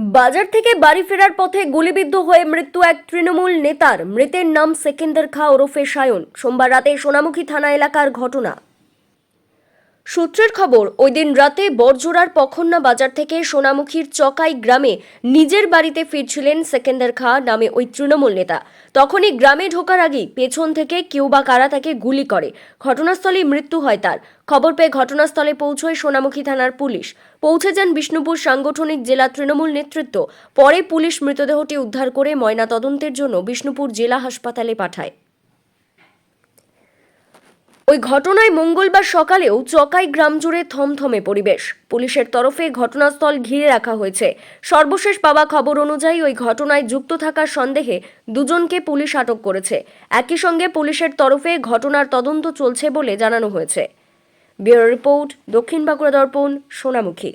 বাজার থেকে বাড়ি ফেরার পথে গুলিবিদ্ধ হয়ে মৃত্যু এক তৃণমূল নেতার। মৃতের নাম সেকেন্দার খা ওরফে সায়ন। সোমবার রাতে সোনামুখী থানা এলাকার ঘটনা। সূত্রের খবর, ওই দিন রাতে বরজোড়ার পখন্না বাজার থেকে সোনামুখীর চকাই গ্রামে নিজের বাড়িতে ফিরছিলেন সেকেন্দার খা নামে ওই তৃণমূল নেতা। তখনই গ্রামে ঢোকার আগেই পেছন থেকে কেউ বা কারা তাকে গুলি করে। ঘটনাস্থলেই মৃত্যু হয় তার। খবর পেয়ে ঘটনাস্থলে পৌঁছয় সোনামুখী থানার পুলিশ। পৌঁছে যান বিষ্ণুপুর সাংগঠনিক জেলা তৃণমূল নেতৃত্ব। পরে পুলিশ মৃতদেহটি উদ্ধার করে ময়না তদন্তের জন্য বিষ্ণুপুর জেলা হাসপাতালে পাঠায়। ওই ঘটনায় মঙ্গলবার সকালেও চকাই গ্রাম জুড়ে থমথমে পরিবেশ। পুলিশের তরফে ঘটনাস্থল ঘিরে রাখা হয়েছে। সর্বশেষ পাওয়া খবর অনুযায়ী ওই ঘটনায় যুক্ত থাকার সন্দেহে দুজনকে পুলিশ আটক করেছে। একই সঙ্গে পুলিশের তরফে ঘটনার তদন্ত চলছে বলে জানানো হয়েছে। ব্যুরো রিপোর্ট, দক্ষিণ বাঁকুড়া দর্পণ, সোনামুখী।